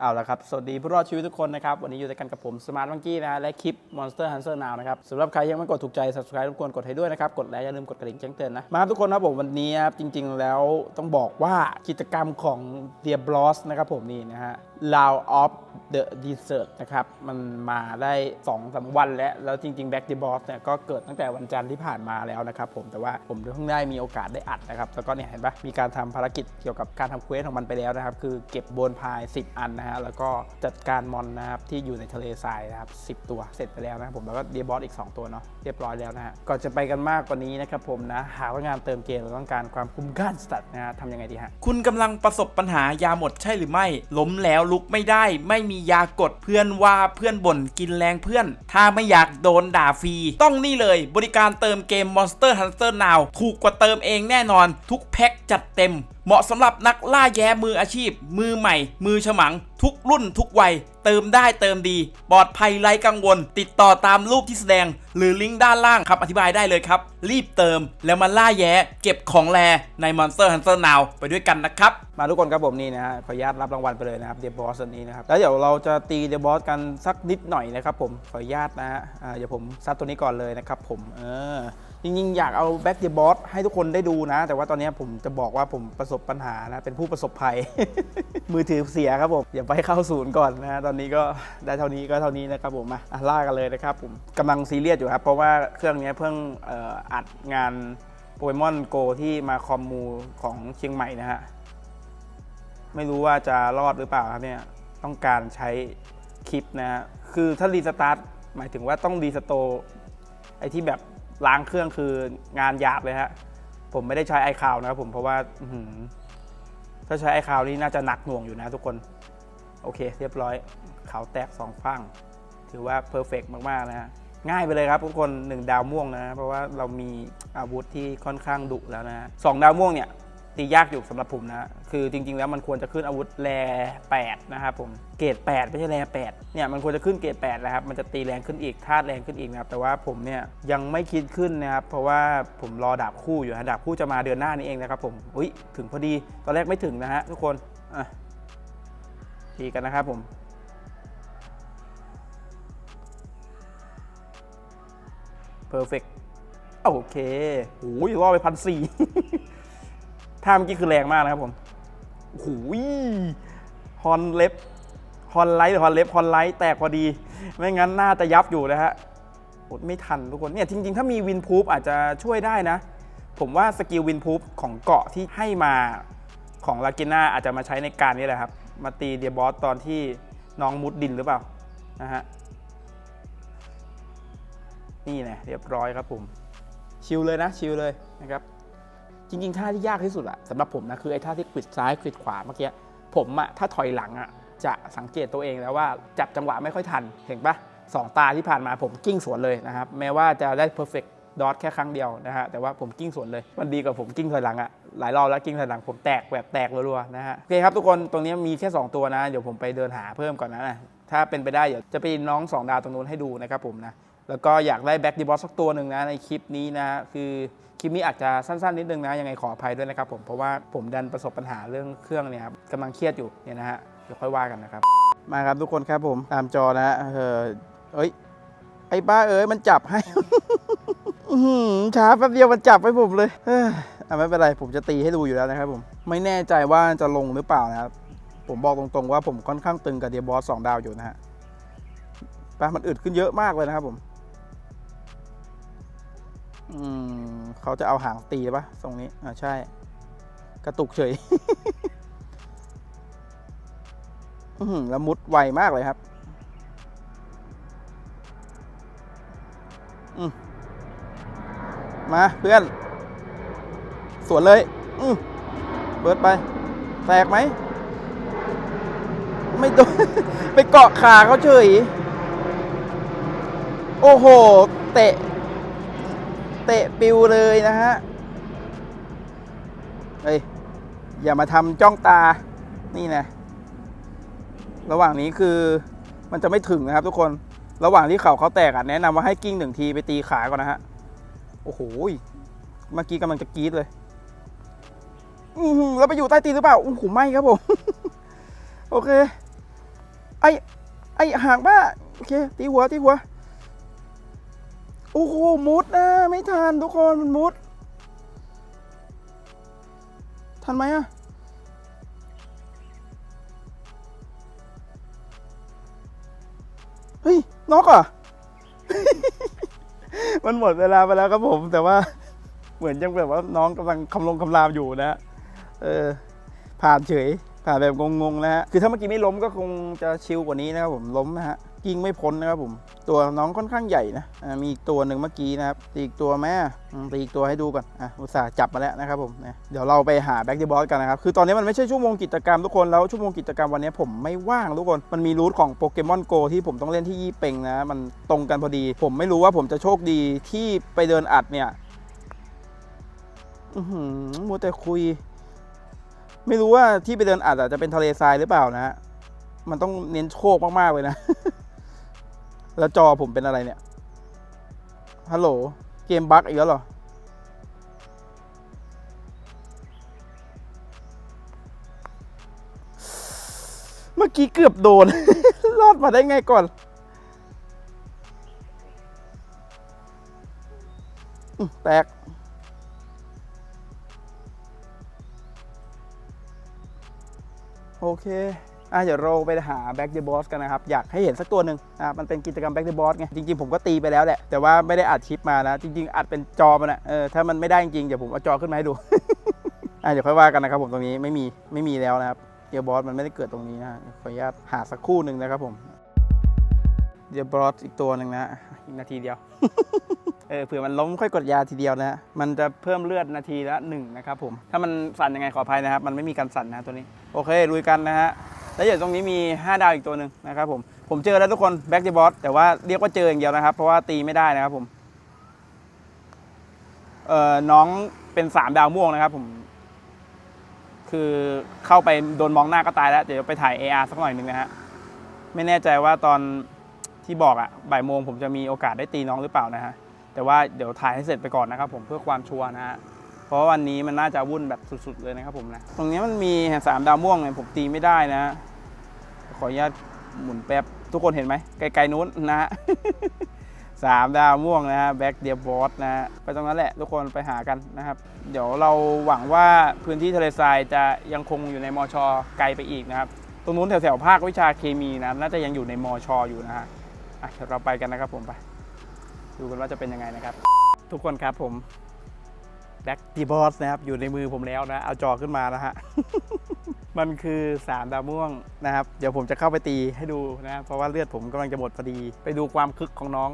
เอาละครับ สวัสดีผู้รอดชีวิตทุกคนนะครับ วันนี้อยู่ด้วยกันกับผมสมาร์ทมังกี้นะฮะและคลิป Monster Hunter Now นะครับสำหรับใครยังไม่กดถูกใจ subscribe รบกวนกดให้ด้วยนะครับ กดแล้วอย่าลืมกดกระดิ่งแจ้งเตือนนะ มาครับทุกคนครับผมวันนี้ครับจริง ๆ แล้วต้องบอกว่ากิจกรรมของเดียบลอสนะครับผมนี่นะฮะ l o u of the Desert นะครับ มันมาได้2อสวันแล้ว แล้วจริง ๆ Back the Boss เนี่ยก็เกิดตั้งแต่วันจันทร์ที่ผ่านมาแล้วนะครับผม แต่ว่าผมเพิ่งได้มีโอกาสได้อัดนะครับ แล้วก็เนี่ยเห็นปะมีการทำภารกิจเกี่ยวกับการทำเควสของมันไปแล้วนะครับ คือเก็บโบนพาย 10 อันนะฮะ แล้วก็จัดการมอนนะครับที่อยู่ในทะเลทรายนะครับ 10 ตัวเสร็จไปแล้วนะครับผม แล้วก็เดีบอสอีก 2 ตัวเนาะ เรียบร้อยแล้วนะฮะ ก่อนจะไปกันมากกว่านี้นะครับผมนะ หาว่างานเติมเกมเราต้องการความคุ้มค่าสตัดนะฮะทำยังไงดีฮะ คุณกำลังประสบปัญหายาหมดใช่หรือไม่ ล้มแล้วลุกไม่ได้ ไม่มียากดเพื่อนว่าเพื่อนบ่นกินแรงเพื่อน ถ้าไม่อยากโดนด่าฟรี ต้องนี่เลยบริการเติมเกม Monster Hunter Now ถูกกว่าเติมเองแน่นอน ทุกแพ็คจัดเต็ม เหมาะสำหรับนักล่าแย้มืออาชีพ มือใหม่ มือฉมัง ทุกรุ่นทุกวัย เติมได้เติมดี ปลอดภัยไร้กังวล ติดต่อตามรูปที่แสดง หรือลิงก์ด้านล่างคำอธิบายได้เลยครับ รีบเติมแล้วมาล่าแย้เก็บของแรใน Monster Hunter Now ไปด้วยกันนะครับ มาทุกคนครับผมนี่นะฮะขออนุญาตรับรางวัลไปเลยนะครับเดบอสอันนี้นะครับแล้วเดี๋ยวเราจะตีเดบอสกันสักนิดหน่อยนะครับผมขออนุญาตนะฮะอ่าเดี๋ยวผมซัดตัวนี้ก่อนเลยนะครับผมเออ จริงๆ อยากเอาแบ็กเดบอสให้ทุกคนได้ดูนะ แต่ว่าตอนนี้ผมจะบอกว่าผมประสบปัญหานะ เป็นผู้ประสบภัย มือถือเสียครับผม อย่าไปเข้าศูนย์ก่อนนะ ตอนนี้ก็ได้เท่านี้ก็เท่านี้นะครับผมมาล่ากันเลยนะครับผมกำลังซีเรียสอยู่ครับ เพราะว่าเครื่องนี้เพิ่งอ,อ,อัดงานโปเกมอนโกที่มาคอมมูของเชียงใหม่นะฮะ ไม่รู้ว่าจะรอดหรือเปล่าครับเนี่ย ต้องการใช้คลิปนะฮะ คือถ้ารีสตาร์ทหมายถึงว่าต้องรีสโตร์ไอที่แบบ ล้างเครื่องคืองานหยาบเลยฮะ ผมไม่ได้ใช้ไอคาวนะครับผมเพราะว่าถ้าใช้ไอคาวนี่น่าจะหนักหน่วงอยู่นะทุกคน โอเค เรียบร้อยเขาแตกสองฝั่งถือว่าเพอร์เฟกมาก ๆ นะฮะ ง่ายไปเลยครับทุกคนหนึ่งดาวม่วงนะ เพราะว่าเรามีอาวุธที่ค่อนข้างดุแล้วนะสองดาวม่วงเนี่ยตียากอยู่สำหรับผมนะ คือจริง ๆ แล้วมันควรจะขึ้นอาวุธแร8 นะครับผมเกรด8ไม่ใช่แร8เนี่ยมันควรจะขึ้นเกรด8นะครับมันจะตีแรงขึ้นอีกธาตุแรงขึ้นอีกนะครับแต่ว่าผมเนี่ยยังไม่คิดขึ้นนะครับเพราะว่าผมรอดาบคู่อยู่ฮะดาบคู่จะมาเดือนหน้านี้เองนะครับผมอุ้ยถึงพอดีตอนแรกไม่ถึงนะฮะทุกคนอะตีกันนะครับผมเพอร์เฟกโอเคโอ้ยรอดไปพันสี่ท่าเมื่อกี้คือแรงมากนะครับผมโอ้โห ฮอนเล็บฮอนไลท์หรือฮอนเล็บฮอนไลท์แตกพอดี ไม่งั้นน่าจะยับอยู่นะฮะอดไม่ทันทุกคนเนี่ยจริง ๆ ถ้ามีวินพูฟอาจจะช่วยได้นะ ผมว่าสกิลวินพูฟของเกาะที่ให้มาของลากิน่าอาจจะมาใช้ในการนี้แหละครับ มาตีเดียบอสตอนที่น้องมุดดินหรือเปล่านะฮะนี่นะเรียบร้อยครับผม ชิลเลยนะชิลเลยนะครับ จริง ๆ ท่าที่ยากที่สุดอะสำหรับผมนะ คือไอ้ท่าที่ควิดซ้ายควิดขวาเมื่อกี้ ผมอะถ้าถอยหลังอะจะสังเกตตัวเองแล้วว่าจับจังหวะไม่ค่อยทันเห็นปะสองตาที่ผ่านมาผมกิ้งสวนเลยนะครับแม้ว่าจะได้ perfect dot แค่ครั้งเดียวนะฮะแต่ว่าผมกิ้งสวนเลย มันดีกว่าผมกิ้งถอยหลังอะหลายรอบแล้วกิ้งถอยหลังผมแตกแบบแตกรัวๆนะฮะโอเคครับทุกคนตรงนี้มีแค่ 2 ตัวนะ เดี๋ยวผมไปเดินหาเพิ่มก่อนนะถ้าเป็นไปได้เดี๋ยวจะไปน้อง 2 ดาวตรงนู้นให้ดูนะครับผมนะ แล้วก็อยากได้แบ็กดีบอสสักตัวหนึ่งนะในคลิปนี้นะคือคลิปนี้อาจจะสั้นๆนิดนึงนะยังไงขออภัยด้วยนะครับผมเพราะว่าผมดันประสบปัญหาเรื่องเครื่องเนี่ยครับกำลังเครียดอยู่เนี่ยนะฮะเดี๋ยวค่อยว่ากันนะครับ มาครับทุกคนครับผมตามจอนะฮะเออเอ้ยไอ้บ้าเอ้ยมันจับให้ช้าแป๊บเดียวมันจับให้ผมเลยเออไม่เป็นไรผมจะตีให้ดูอยู่แล้วนะครับผมไม่แน่ใจว่าจะลงหรือเปล่านะครับผมบอกตรงๆว่าผมค่อนข้างตึงกับเดียบอสสองดาวอยู่นะฮะไปมันอึดขึ้นเยอะมากเลยนะครับผม อืมเขาจะเอาหางตีปะตรงนี้อ่าใช่ กระตุกเฉยอื้อหือแล้วมุดไวมากเลยครับ อืมมาเพื่อน สวนเลย อืมเปิดไป แตกไหม ไม่โดนไปเกาะขาเขาเฉย โอ้โห เตะ เตะปิวเลยนะฮะ เฮ้ย อย่ามาทำจ้องตา นี่นะ ระหว่างนี้คือมันจะไม่ถึงนะครับทุกคน ระหว่างที่เข่าเขาแตกอะแนะนำว่าให้กิ้งหนึ่งทีไปตีขาก่อนนะฮะ โอ้โห เมื่อกี้กำลังจะกรี๊ดเลย อือแล้วไปอยู่ใต้ตีนหรือเปล่า โอ้โห ไม่ครับผม โอเค ไอ้ไอ้ห่างบ้า โอเค ตีหัว ตีหัว โอ้โหมุดนะไม่ทันทุกคนมันมุด ทันไหมอะเฮ้ยน็อกอะ มันหมดเวลาไปแล้วครับผม แต่ว่าเหมือนยังแบบว่าน้องกำลังคำลงคำรามอยู่นะฮะเออผ่านเฉยผ่านแบบงงๆนะฮะคือถ้าเมื่อกี้ไม่ล้มก็คงจะชิลกว่านี้นะครับผมล้มนะฮะ ยิงไม่พ้นนะครับผมตัวน้องค่อนข้างใหญ่นะมีอีกตัวหนึ่งเมื่อกี้นะครับตีอีกตัวแม่ตีอีกตัวให้ดูก่อนอะอุตส่าห์จับมาแล้วนะครับผมเดี๋ยวเราไปหาแบ็กเดบอสกันนะครับคือตอนนี้มันไม่ใช่ชั่วโมงกิจกรรมทุกคนแล้วชั่วโมงกิจกรรมวันนี้ผมไม่ว่างทุกคนมันมีรูทของโปเกมอนโกที่ผมต้องเล่นที่ยี่เป่งนะมันตรงกันพอดี ผมไม่รู้ว่าผมจะโชคดีที่ไปเดินอัดเนี่ยอือมัวแต่คุย ไม่รู้ว่าที่ไปเดินอัดอะจจะเป็นทะเลทรายหรือเปล่านะฮะมันต้องเน้นโชคมากๆเลยนะ แล้วจอผมเป็นอะไรเนี่ย ฮัลโหล เกมบั๊กอีกแล้วเหรอ เมื่อกี้เกือบโดน รอดมาได้ไงก่อน แตกโอเค อะเดี๋ยวเราไปหา Back the Boss กันนะครับ อยากให้เห็นสักตัวหนึ่งอะมันเป็นกิจกรรม Back the Boss ไง จริงๆ ผมก็ตีไปแล้วแหละ แต่ว่าไม่ได้อัดคลิปมานะ จริง ๆ อัดเป็นจอมันอะเออถ้ามันไม่ได้จริงๆ เดี๋ยวผมเอาจอขึ้นมาให้ดู อะเดี๋ยวค่อยว่ากันนะครับผมตรงนี้ไม่มีไม่มีแล้วนะครับเดียบอสมันไม่ได้เกิดตรงนี้นะขออนุญาตหาสักคู่หนึ่งนะครับผมเดียบอสอีกตัวหนึ่งนะอีกนาทีเดียวเออเผื่อมันล้มค่อยกดยาทีเดียวนะฮะมันจะเพิ่มเลือดนาทีละหนึ่งนะครับผม ถ้ามันสั่นยังไงขออภัยนะครับ มันไม่มีการสั่นนะตัวนี้ โอเคลุยกันนะฮะ แล้วเดี๋ยวตรงนี้มี 5 ดาวอีกตัวหนึ่งนะครับผมผมเจอแล้วทุกคนแบ็กเดบอสแต่ว่าเรียกว่าเจออย่างเดียวนะครับ เพราะว่าตีไม่ได้นะครับผมเอ่อน้องเป็น 3 ดาวม่วงนะครับผม คือเข้าไปโดนมองหน้าก็ตายแล้ว เดี๋ยวไปถ่าย AR สักหน่อยหนึ่งนะฮะไม่แน่ใจว่าตอนที่บอกอะบ่ายโมงผมจะมีโอกาสได้ตีน้องหรือเปล่านะฮะแต่ว่าเดี๋ยวถ่ายให้เสร็จไปก่อนนะครับผมเพื่อความชัวร์นะฮะ เพราะวันนี้มันน่าจะวุ่นแบบสุด ๆ เลยนะครับผมนะ ตรงนี้มันมีสามดาวม่วงเนี่ยผมตีไม่ได้นะ ขออนุญาตหมุนแป๊บ ทุกคนเห็นไหมไกลๆนู้นนะฮะสามดาวม่วงนะฮะแบ็กเดียบอสนะฮะไปตรงนั้นแหละทุกคนไปหากันนะครับ เดี๋ยวเราหวังว่าพื้นที่ทะเลทรายจะยังคงอยู่ในมอชอไกลไปอีกนะครับ ตรงนู้นแถวๆภาควิชาเคมีนะน่าจะยังอยู่ในมอชออยู่นะฮะอะเดี๋ยวเราไปกันนะครับผมไป ดูกันว่าจะเป็นยังไงนะครับ ทุกคนครับผม แบ็กดีบอสนะครับ อยู่ในมือผมแล้วนะ เอาจอขึ้นมาแล้วฮะ มันคือสามดาวม่วงนะครับ เดี๋ยวผมจะเข้าไปตีให้ดูนะ เพราะว่าเลือดผมกำลังจะหมดพอดี ไปดูความคึกของน้อง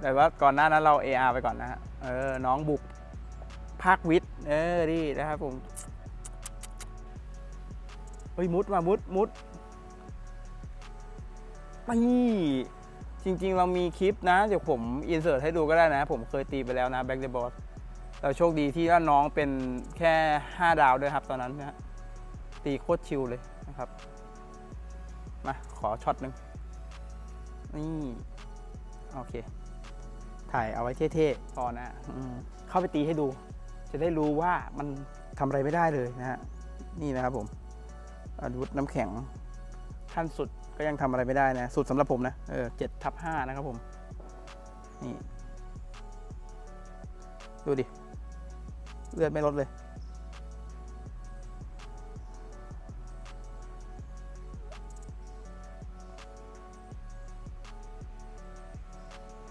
แต่ว่าก่อนหน้านั้นเรา AR ไปก่อนนะฮะ เออ น้องบุกภาควิทย์ เออดีนะครับผม เฮ้ยมุดมามุดมุดนี่จริง ๆ เรามีคลิปนะ เดี๋ยวผมอินเสิร์ตให้ดูก็ได้นะ ผมเคยตีไปแล้วนะ Back the Boss เราโชคดีที่ว่าน้องเป็นแค่ 5 ดาวด้วยครับตอนนั้นนะฮะตีโคตรชิลเลยนะครับ มา ขอช็อตหนึ่งนี่โอเค ถ่ายเอาไว้เท่ๆพอนะอเข้าไปตีให้ดู จะได้รู้ว่ามันทำอะไรไม่ได้เลยนะฮะนี่นะครับผมอาวุธน้ำแข็งขั้นสุดก็ยังทำอะไรไม่ได้นะ สุดสำหรับผมนะเออเจ็ดทับห้านะครับผม นี่ ดูดิ เลือดไม่ลดเลย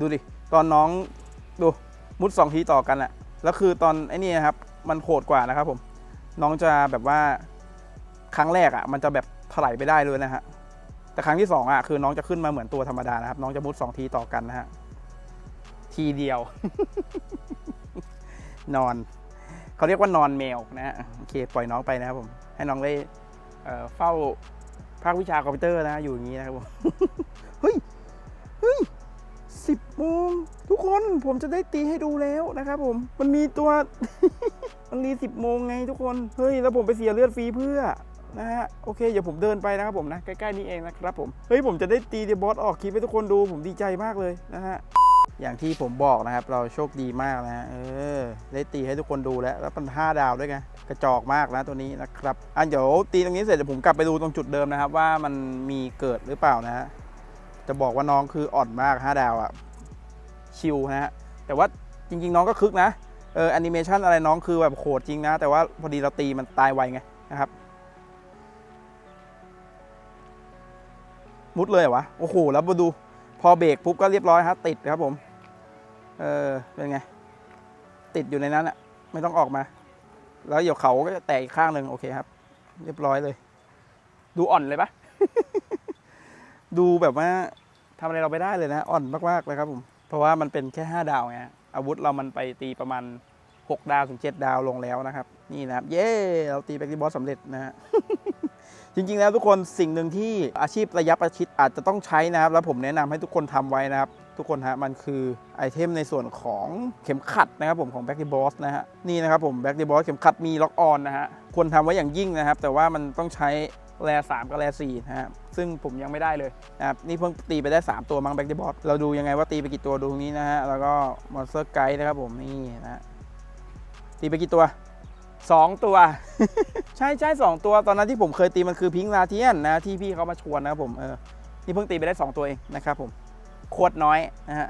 ดูดิ ตอนน้องดูมุดสองทีต่อกันอะแล้วคือตอนไอ้นี่นะครับ มันโหดกว่านะครับผม น้องจะแบบว่าครั้งแรกอะมันจะแบบถลายไปได้เลยนะฮะ แต่ครั้งที่สองอะคือน้องจะขึ้นมาเหมือนตัวธรรมดานะครับ น้องจะมุดสองทีต่อกันนะฮะ ทีเดียว นอน เขาเรียกว่านอนแมวนะฮะโอเคปล่อยน้องไปนะครับผมให้น้องได้เฝ้าภาควิชาคอมพิวเตอร์นะอยู่อย่างนี้นะครับผมเฮ้ยเฮ้ยสิบโมงทุกคนผมจะได้ตีให้ดูแล้วนะครับผมมันมีตัวมันมีสิบโมงไงทุกคนเฮ้ยแล้วผมไปเสียเลือดฟรีเพื่อนะฮะโอเคเดี๋ยวผมเดินไปนะครับผมนะใกล้ๆนี้เองนะครับผมเฮ้ยผมจะได้ตีเดบอสออกคลิปให้ทุกคนดูผมดีใจมากเลยนะฮะ อย่างที่ผมบอกนะครับ เราโชคดีมากนะเออได้ตีให้ทุกคนดูแล้ว แล้วเป็นห้าดาวด้วยไงกระจอกมากนะตัวนี้นะครับอะเดี๋ยวตีตรงนี้เสร็จเดี๋ยวผมกลับไปดูตรงจุดเดิมนะครับ ว่ามันมีเกิดหรือเปล่านะฮะจะบอกว่าน้องคืออ่อนมากห้าดาวอะชิวนะฮะแต่ว่าจริง ๆ น้องก็คึกนะเออแอนิเมชันอะไรน้องคือแบบโหดจริงนะ แต่ว่าพอดีเราตีมันตายไวไงนะครับ มุดเลยเหรอวะโอ้โหแล้วมาดูพอเบรกปุ๊บก็เรียบร้อยฮะติดครับผม เออ เป็นไง ติดอยู่ในนั้นอะไม่ต้องออกมา แล้วเดี๋ยวเขาก็จะแตกอีกข้างหนึ่งโอเคครับ เรียบร้อยเลย ดูอ่อนเลยปะดูแบบว่าทำอะไรเราไม่ได้เลยนะ อ่อนมากๆเลยครับผม เพราะว่ามันเป็นแค่5ดาวไงฮะอาวุธเรามันไปตีประมาณ 6 ดาวถึง 7 ดาวลงแล้วนะครับ นี่นะครับ เย้ เราตีแบ็กดีบอสสำเร็จนะฮะจริงๆแล้วทุกคนสิ่งหนึ่งที่อาชีพระยะประชิดอาจจะต้องใช้นะครับ แล้วผมแนะนำให้ทุกคนทำไว้นะครับ ทุกคนฮะมันคือไอเทมในส่วนของเข็มขัดนะครับผมของ Back the Boss นะฮะนี่นะครับผม Back the Boss เข็มขัดมีล็อกออนนะฮะควรทำไว้อย่างยิ่งนะครับ แต่ว่ามันต้องใช้แรสามกับแรสี่นะฮะซึ่งผมยังไม่ได้เลยนะครับนี่เพิ่งตีไปได้ 3 ตัวมั้ง Back the Boss เราดูยังไงว่าตีไปกี่ตัวดูตรงนี้นะฮะแล้วก็ Monster Guide นะครับผมนี่นะฮะตีไปกี่ตัวสองตัว ใช่ใช่สองตัวตอนนั้นที่ผมเคยตีมันคือพิงค์ลาเทียนนะที่พี่เขามาชวนนะครับผมเออนี่เพิ่งตีไปได้ 2 ตัวเองนะครับผม โคตรน้อยนะฮะ